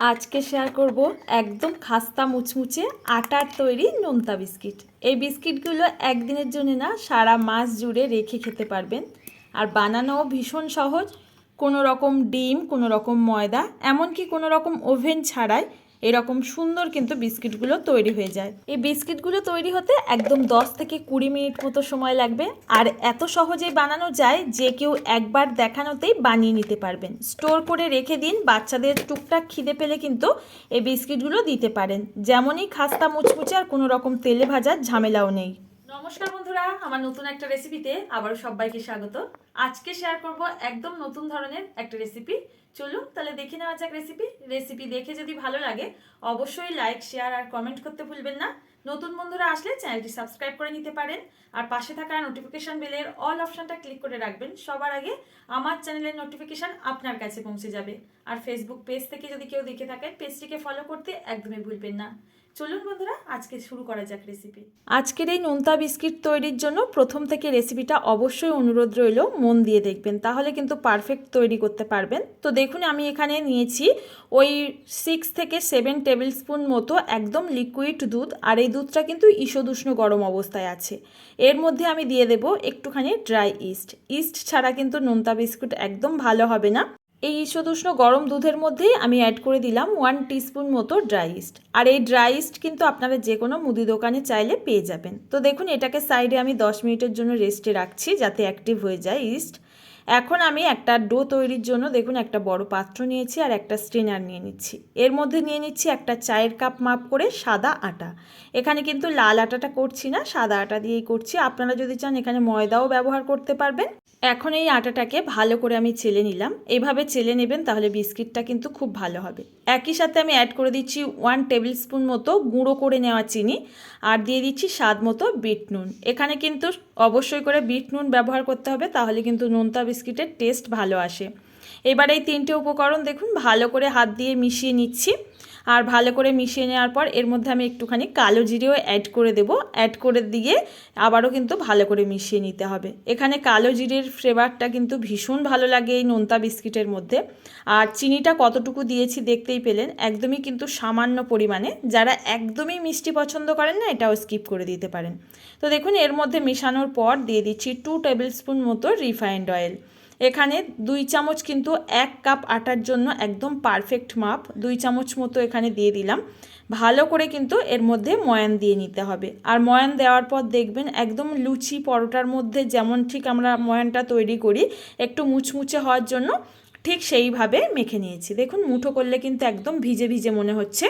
আজকে শেয়ার করব একদম খাস্তা মুচমুচে আটার তৈরি নোনতা বিস্কিট। এই বিস্কিটগুলো একদিনের জন্য না সারা মাস জুড়ে রেখে খেতে পারবেন। আর বানানোও ভীষণ সহজ। কোনো রকম ডিম, কোনো রকম ময়দা, এমনকি কোনো রকম ওভেন ছাড়াই এরকম সুন্দর কিন্তু বিস্কিটগুলো তৈরি হয়ে যায়। এই বিস্কিটগুলো তৈরি হতে একদম 10 থেকে কুড়ি মিনিট মতো সময় লাগবে। আর এত সহজেই বানানো যায় যে কেউ একবার দেখানোতেই বানিয়ে নিতে পারবেন। স্টোর করে রেখে দিন, বাচ্চাদের টুকটাক খিদে পেলে কিন্তু এই বিস্কিটগুলো দিতে পারেন। যেমনই খাস্তা মুচমুচে আর কোনো রকম তেলে ভাজার ঝামেলাও নেই। নমস্কার বন্ধুরা, আমার নতুন একটা রেসিপিতে আবারও সবাইকে স্বাগত। আজকে শেয়ার করব একদম নতুন ধরনের একটা রেসিপি চলুন তাহলে দেখে নেওয়া যাক রেসিপি রেসিপি দেখে যদি ভালো লাগে, অবশ্যই লাইক শেয়ার আর কমেন্ট করতে ভুলবেন না। নতুন বন্ধুরা আসলে চ্যানেলটি সাবস্ক্রাইব করে নিতে পারেন। আর পাশে থাকা নোটিফিকেশন বেলের অল অপশনটা ক্লিক করে রাখবেন। সবার আগে আমার চ্যানেলের নোটিফিকেশন আপনার কাছে পৌঁছে যাবে। আর ফেসবুক পেজ থেকে যদি কেউ দেখে থাকেন পেজটিকে ফলো করতে একদমই ভুলবেন না। চলুন বন্ধুরা, আজকে শুরু করা যাক রেসিপি আজকের এই নোনতা বিস্কিট তৈরির জন্য প্রথম থেকে রেসিপিটা অবশ্যই অনুরোধ রইল, মন দিয়ে দেখবেন, তাহলে কিন্তু পারফেক্ট তৈরি করতে পারবেন। তো দেখুন, আমি এখানে নিয়েছি ওই সিক্স থেকে সেভেন টেবিল স্পুন মতো একদম লিকুইড দুধ, আর এই দুধটা কিন্তু ঈষদুষ্ণ গরম অবস্থায় আছে। এর মধ্যে আমি দিয়ে দেব একটুখানি ড্রাই ইস্ট ইস্ট ছাড়া কিন্তু নোনতা বিস্কুট একদম ভালো হবে না। এই ঈষদুষ্ণ গরম দুধের মধ্যেই আমি অ্যাড করে দিলাম ওয়ান টিস্পুন মতো ড্রাই ইস্ট আর এই ড্রাই ইস্ট কিন্তু আপনারা যে কোনো মুদি দোকানে চাইলে পেয়ে যাবেন। তো দেখুন, এটাকে সাইডে আমি 10 মিনিটের জন্য রেস্টে রাখছি যাতে অ্যাক্টিভ হয়ে যায় ইস্ট এখন আমি একটা ডো তৈরির জন্য দেখুন একটা বড় পাত্র নিয়েছি আর একটা স্ট্রেনার নিয়ে নিচ্ছি। এর মধ্যে নিয়ে নিচ্ছি একটা চায়ের কাপ মাপ করে সাদা আটা। এখানে কিন্তু লাল আটাটা করছি না, সাদা আটা দিয়েই করছি। আপনারা যদি চান এখানে ময়দাও ব্যবহার করতে পারবেন। এখন এই আটাটাকে ভালো করে আমি চেলে নিলাম। এভাবে চেলে নেবেন তাহলে বিস্কিটটা কিন্তু খুব ভালো হবে। একই সাথে আমি অ্যাড করে দিচ্ছি ওয়ান টেবিল স্পুন মতো গুঁড়ো করে নেওয়া চিনি আর দিয়ে দিচ্ছি স্বাদ মতো বিট নুন। এখানে কিন্তু অবশ্যই করে বিট নুন ব্যবহার করতে হবে, তাহলে কিন্তু নোনতা বিস্কিটের টেস্ট ভালো আসে। এবার এই তিনটে উপকরণ দেখুন, ভালো করে হাত দিয়ে মিশিয়ে নিচ্ছি। আর ভালো করে মিশিয়ে নেওয়ার পর এর মধ্যে আমি একটুখানি কালো জিরেও অ্যাড করে দেব। অ্যাড করে দিয়ে আবারও কিন্তু ভালো করে মিশিয়ে নিতে হবে। এখানে কালো জিরের ফ্লেভারটা কিন্তু ভীষণ ভালো লাগে এই নোনতা বিস্কিটের মধ্যে। আর চিনিটা কতটুকু দিয়েছি দেখতেই পেলেন, একদমই কিন্তু সামান্য পরিমাণে। যারা একদমই মিষ্টি পছন্দ করেন না, এটাও স্কিপ করে দিতে পারেন। তো দেখুন, এর মধ্যে মেশানোর পর দিয়ে দিচ্ছি টু টেবিল স্পুন মতো রিফাইন্ড অয়েল এখানে দুই চামচ কিন্তু এক কাপ আটার জন্য একদম পারফেক্ট মাপ। দুই চামচ মতো এখানে দিয়ে দিলাম। ভালো করে কিন্তু এর মধ্যে ময়ান দিয়ে নিতে হবে। আর ময়ান দেওয়ার পর দেখবেন একদম লুচি পরোটার মধ্যে যেমন ঠিক আমরা ময়ানটা তৈরি করি, একটু মুচমুচে হওয়ার জন্য ঠিক সেইভাবে মেখে নিয়েছি। দেখুন মুঠো করলে কিন্তু একদম ভিজে ভিজে মনে হচ্ছে।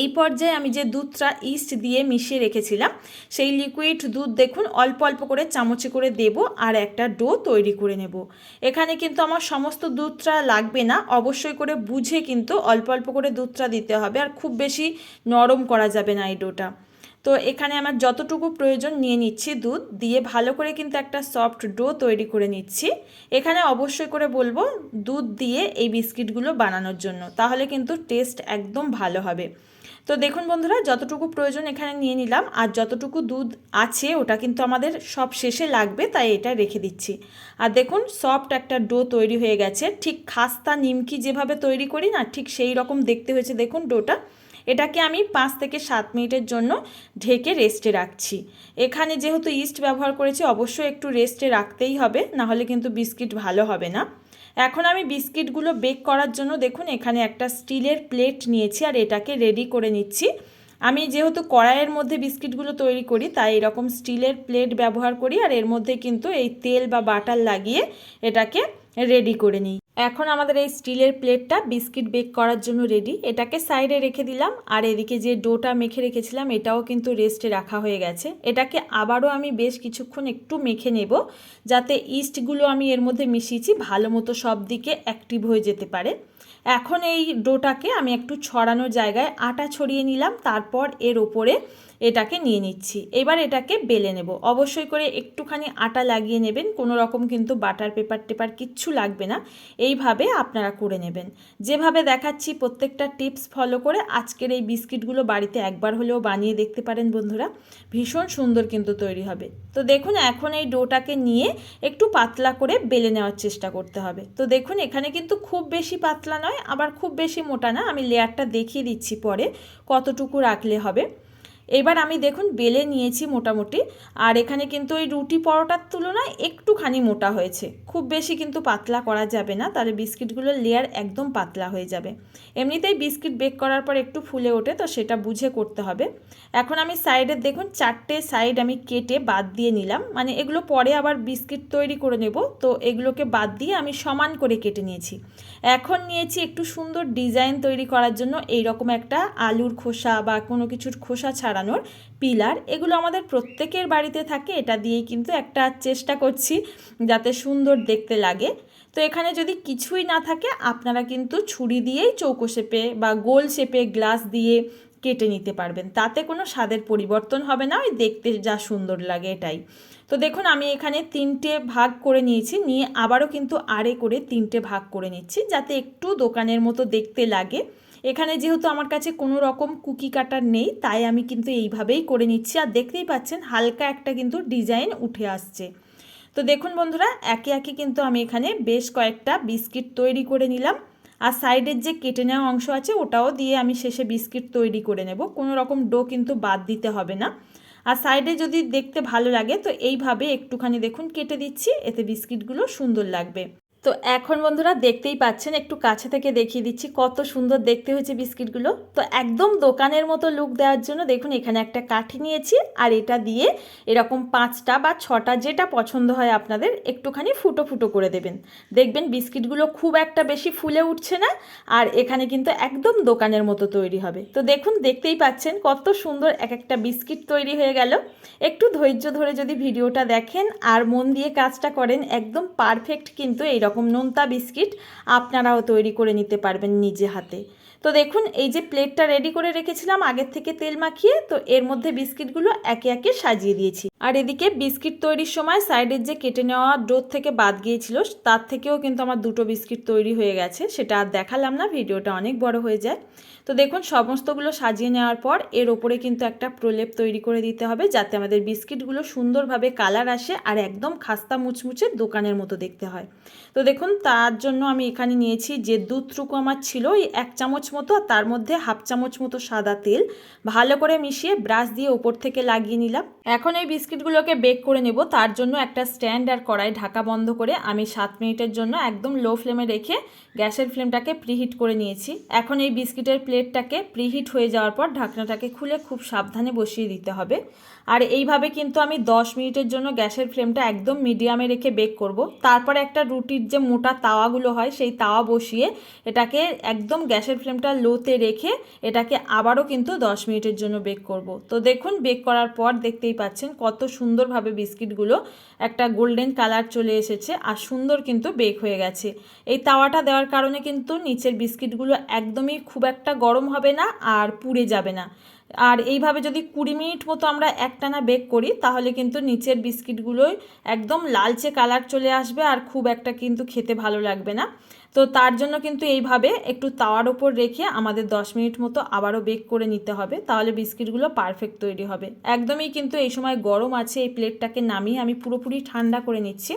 এই পর্যায়ে আমি যে দুধটা ইস্ট দিয়ে মিশিয়ে রেখেছিলাম, সেই লিকুইড দুধ দেখুন অল্প অল্প করে চামচে করে দেব আর একটা ডো তৈরি করে নেব। এখানে কিন্তু আমার সমস্ত দুধটা লাগবে না, অবশ্যই করে বুঝে কিন্তু অল্প অল্প করে দুধটা দিতে হবে আর খুব বেশি নরম করা যাবে না এই ডোটা তো এখানে আমার যতটুকু প্রয়োজন নিয়ে নিচ্ছি দুধ, দিয়ে ভালো করে কিন্তু একটা সফট ডো তৈরি করে নিচ্ছি। এখানে অবশ্যই করে বলব দুধ দিয়ে এই বিস্কিটগুলো বানানোর জন্য, তাহলে কিন্তু টেস্ট একদম ভালো হবে। তো দেখুন বন্ধুরা, যতটুকু প্রয়োজন এখানে নিয়ে নিলাম, আর যতটুকু দুধ আছে, ওটা কিন্তু আমাদের সব শেষে লাগবে, তাই এটা রেখে দিচ্ছি। আর দেখুন সফট একটা ডো তৈরি হয়ে গেছে, ঠিক খাস্তা নিমকি যেভাবে তৈরি করি না, ঠিক সেই রকম দেখতে হয়েছে দেখুন ডোটা এটাকে আমি পাঁচ থেকে সাত মিনিটের জন্য ঢেকে রেস্টে রাখছি। এখানে যেহেতু ইস্ট ব্যবহার করেছি, অবশ্যই একটু রেস্টে রাখতেই হবে, নাহলে কিন্তু বিস্কিট ভালো হবে না। এখন আমি বিস্কিটগুলো বেক করার জন্য দেখুন, এখানে একটা স্টিলের প্লেট নিয়েছি আর এটাকে রেডি করে নিচ্ছি। আমি যেহেতু কড়াইয়ের মধ্যে বিস্কিটগুলো তৈরি করি, তাই এরকম স্টিলের প্লেট ব্যবহার করি আর এর মধ্যে কিন্তু এই তেল বা বাটার লাগিয়ে এটাকে রেডি করে নিই। এখন আমাদের এই স্টিলের প্লেটটা বিস্কিট বেক করার জন্য রেডি এটাকে সাইডে রেখে দিলাম আর এদিকে যে ডোটা মেখে রেখেছিলাম, এটাও কিন্তু রেস্টে রাখা হয়ে গেছে। এটাকে আবারও আমি বেশ কিছুক্ষণ একটু মেখে নেব, যাতে ইস্টগুলো আমি এর মধ্যে মিশিয়েছি, ভালো মতো সব দিকে অ্যাক্টিভ হয়ে যেতে পারে। এখন এই ডোটাকে আমি একটু ছড়ানো জায়গায় আটা ছড়িয়ে নিলাম, তারপর এর ওপরে এটাকে নিয়ে নিচ্ছি। এবার এটাকে বেলে নেব। অবশ্যই করে একটুখানি আটা লাগিয়ে নেবেন, কোনো রকম কিন্তু বাটার, পেপার টেপার কিচ্ছু লাগবে না। এইভাবে আপনারা করে নেবেন। যেভাবে দেখাচ্ছি, প্রত্যেকটা টিপস ফলো করে আজকের এই বিস্কিটগুলো বাড়িতে একবার হলেও বানিয়ে দেখতে পারেন বন্ধুরা। ভীষণ সুন্দর কিন্তু তৈরি হবে। তো দেখুন, এখন এই ডোটাকে নিয়ে একটু পাতলা করে বেলে নেওয়ার চেষ্টা করতে হবে। তো দেখুন, এখানে কিন্তু খুব বেশি পাতলা নয় আবার খুব বেশি মোটা না আমি লেয়ারটা দেখিয়ে দিচ্ছি পরে কতটুকু রাখলে হবে। এবার আমি দেখুন বেলে নিয়েছি মোটামুটি, আর এখানে কিন্তু ওই রুটি পরোটার তুলনায় একটুখানি মোটা হয়েছে। খুব বেশি কিন্তু পাতলা করা যাবে না, তাহলে বিস্কিটগুলোর লেয়ার একদম পাতলা হয়ে যাবে। এমনিতেই বিস্কিট বেক করার পর একটু ফুলে ওঠে, তো সেটা বুঝে করতে হবে। এখন আমি সাইডের দেখুন চারটে সাইড আমি কেটে বাদ দিয়ে নিলাম মানে এগুলো পরে আবার বিস্কিট তৈরি করে নেব, তো এগুলোকে বাদ দিয়ে আমি সমান করে কেটে নিয়েছি। এখন নিয়েছি একটু সুন্দর ডিজাইন তৈরি করার জন্য এই রকম একটা আলুর খোসা বা কোনো কিছুর খোসা ছাড়ানোর পিলার। এগুলো আমাদের প্রত্যেকের বাড়িতে থাকে, এটা দিয়েই কিন্তু একটা চেষ্টা করছি যাতে সুন্দর দেখতে লাগে। তো এখানে যদি কিছুই না থাকে, আপনারা কিন্তু ছুরি দিয়েই চৌকো শেপে বা গোল শেপে গ্লাস দিয়ে কেটে নিতে পারবেন। তাতে কোনো স্বাদের পরিবর্তন হবে না, ওই দেখতে যা সুন্দর লাগে এটাই। তো দেখুন, আমি এখানে তিনটে ভাগ করে নিয়েছি, নিয়ে আবারও কিন্তু আড়ে করে তিনটে ভাগ করে নিচ্ছি, যাতে একটু দোকানের মতো দেখতে লাগে। এখানে যেহেতু আমার কাছে কোনো রকম কুকি কাটার নেই, তাই আমি কিন্তু এইভাবেই করে নিচ্ছি। আর দেখতেই পাচ্ছেন, হালকা একটা কিন্তু ডিজাইন উঠে আসছে। তো দেখুন বন্ধুরা, একে একে কিন্তু আমি এখানে বেশ কয়েকটা বিস্কিট তৈরি করে নিলাম। আর সাইডের যে কেটে নেওয়া অংশ আছে, ওটাও দিয়ে আমি শেষে বিস্কিট তৈরি করে নেব। কোনো রকম ডো কিন্তু বাদ দিতে হবে না। আর সাইডে যদি দেখতে ভালো লাগে, তো এইভাবে একটুখানি দেখুন, কেটে দিচ্ছি। এতে বিস্কিটগুলো সুন্দর লাগবে। তো এখন বন্ধুরা দেখতেই পাচ্ছেন, একটু কাছে থেকে দেখিয়ে দিচ্ছি কত সুন্দর দেখতে হয়েছে বিস্কিটগুলো। তো একদম দোকানের মতো লুক দেওয়ার জন্য দেখুন এখানে একটা কাঠি নিয়েছি আর এটা দিয়ে এরকম পাঁচটা বা ছটা যেটা পছন্দ হয় আপনাদের একটুখানি ফুটো ফুটো করে দেবেন। দেখবেন বিস্কিটগুলো খুব একটা বেশি ফুলে উঠছে না আর এখানে কিন্তু একদম দোকানের মতো তৈরি হবে। তো দেখুন, দেখতেই পাচ্ছেন কত সুন্দর এক একটা বিস্কিট তৈরি হয়ে গেল। একটু ধৈর্য ধরে যদি ভিডিওটা দেখেন আর মন দিয়ে কাজটা করেন, একদম পারফেক্ট কিন্তু এইরকম রকম নোনতা বিস্কিট আপনারাও তৈরি করে নিতে পারবেন নিজে হাতে। তো দেখুন, এই যে প্লেটটা রেডি করে রেখেছিলাম, আগের থেকে তেল মাখিয়ে, তো এর মধ্যে বিস্কিটগুলো একে একে সাজিয়ে দিয়েছি। আর এদিকে বিস্কিট তৈরির সময় সাইডের যে কেটে নেওয়া ডোর থেকে বাদ গিয়েছিল, তার থেকেও কিন্তু আমার দুটো বিস্কিট তৈরি হয়ে গেছে, সেটা আর দেখালাম না, ভিডিওটা অনেক বড় হয়ে যায়। তো দেখুন, সমস্তগুলো সাজিয়ে নেওয়ার পর এর ওপরে কিন্তু একটা প্রলেপ তৈরি করে দিতে হবে, যাতে আমাদের বিস্কিটগুলো সুন্দরভাবে কালার আসে আর একদম খাস্তা মুচমুচে দোকানের মতো দেখতে হয়। তো দেখুন, তার জন্য আমি এখানে নিয়েছি যে দুধটুকু আমার ছিল, ওই এক চামচ মতো, আর তার মধ্যে হাফ চামচ মতো সাদা তেল। ভালো করে মিশিয়ে ব্রাশ দিয়ে ওপর থেকে লাগিয়ে নিলাম। এখন এই বিস্কিটগুলোকে বেক করে নেব। তার জন্য একটা স্ট্যান্ড আর কড়াই ঢাকা বন্ধ করে আমি সাত মিনিটের জন্য একদম লো ফ্লেমে রেখে গ্যাসের ফ্লেমটাকে প্রিহিট করে নিয়েছি। এখন এই বিস্কিটের প্লেটটাকে প্রিহিট হয়ে যাওয়ার পর ঢাকনাটাকে খুলে খুব সাবধানে বসিয়ে দিতে হবে। আর এইভাবে কিন্তু আমি 10 মিনিটের জন্য গ্যাসের ফ্লেমটা একদম মিডিয়ামে রেখে বেক করব। তারপরে একটা রুটির যে মোটা তাওয়াগুলো হয় সেই তাওয়া বসিয়ে এটাকে একদম গ্যাসের ফ্লেমটা লোতে রেখে এটাকে আবারও কিন্তু 10 মিনিটের জন্য বেক করব। তো দেখুন, বেক করার পর দেখতেই পাচ্ছেন কত সুন্দরভাবে বিস্কিটগুলো একটা গোল্ডেন কালার চলে এসেছে আর সুন্দর কিন্তু বেক হয়ে গেছে। এই তাওয়াটা দেওয়ার কারণে কিন্তু নিচের বিস্কিটগুলো একদমই খুব একটা গরম হবে না আর পুড়ে যাবে না। আর এইভাবে যদি কুড়ি মিনিট মতো আমরা একটানা বেক করি, তাহলে কিন্তু নিচের বিস্কিটগুলোই একদম লালচে কালার চলে আসবে আর খুব একটা কিন্তু খেতে ভালো লাগবে না। তো তার জন্য কিন্তু এইভাবে একটু তাওয়ার ওপর রেখে আমাদের 10 মিনিট মতো আবারও বেক করে নিতে হবে, তাহলে বিস্কিটগুলো পারফেক্ট তৈরি হবে। একদমই কিন্তু এই সময় গরম আছে, এই প্লেটটাকে নামিয়ে আমি পুরোপুরি ঠান্ডা করে নিচ্ছি।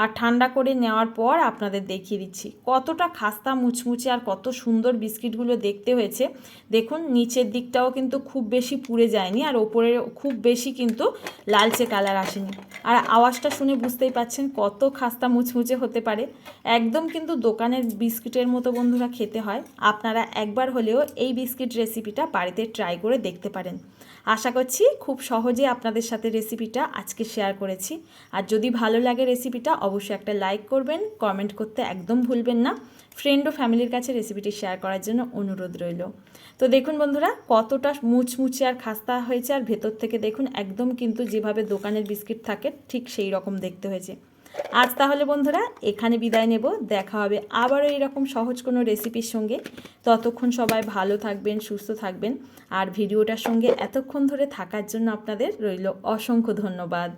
আর ঠান্ডা করে নেওয়ার পর আপনাদের দেখিয়ে দিচ্ছি। কতটা খাস্তা মুচমুচে আর কত সুন্দর বিস্কিটগুলো দেখতে হয়েছে। দেখুন, নিচের দিকটাও কিন্তু খুব বেশি পুড়ে যায়নি আর ওপরে খুব বেশি কিন্তু লালচে কালার আসেনি। আর আওয়াজটা শুনে বুঝতেই পাচ্ছেন কত খাস্তা মুচমুচে হতে পারে। একদম কিন্তু দোকানের বিস্কিটের মতো বন্ধুরা খেতে হয়। আপনারা একবার হলেও এই বিস্কিট রেসিপিটা বাড়িতে ট্রাই করে দেখতে পারেন। আশা করছি খুব সহজে আপনাদের সাথে রেসিপিটা আজকে শেয়ার করেছি। আর যদি ভালো লাগে রেসিপিটা অবশ্যই একটা লাইক করবেন কমেন্ট করতে একদম ভুলবেন না। ফ্রেন্ড ও ফ্যামিলির কাছে রেসিপিটি শেয়ার করার জন্য অনুরোধ রইল। তো দেখুন বন্ধুরা, কতটা মুচমুচে আর খাস্তা হয়েছে, আর ভেতর থেকে দেখুন একদম কিন্তু যেভাবে দোকানের বিস্কিট থাকে, ঠিক সেই রকম দেখতে হয়েছে। আজ তাহলে বন্ধুরা, এখানে বিদায় নেব। দেখা হবে আবারও এরকম সহজ কোনো রেসিপির সঙ্গে। ততক্ষণ সবাই ভালো থাকবেন, সুস্থ থাকবেন। আর ভিডিওটার সঙ্গে এতক্ষণ ধরে থাকার জন্য আপনাদের রইল অসংখ্য ধন্যবাদ।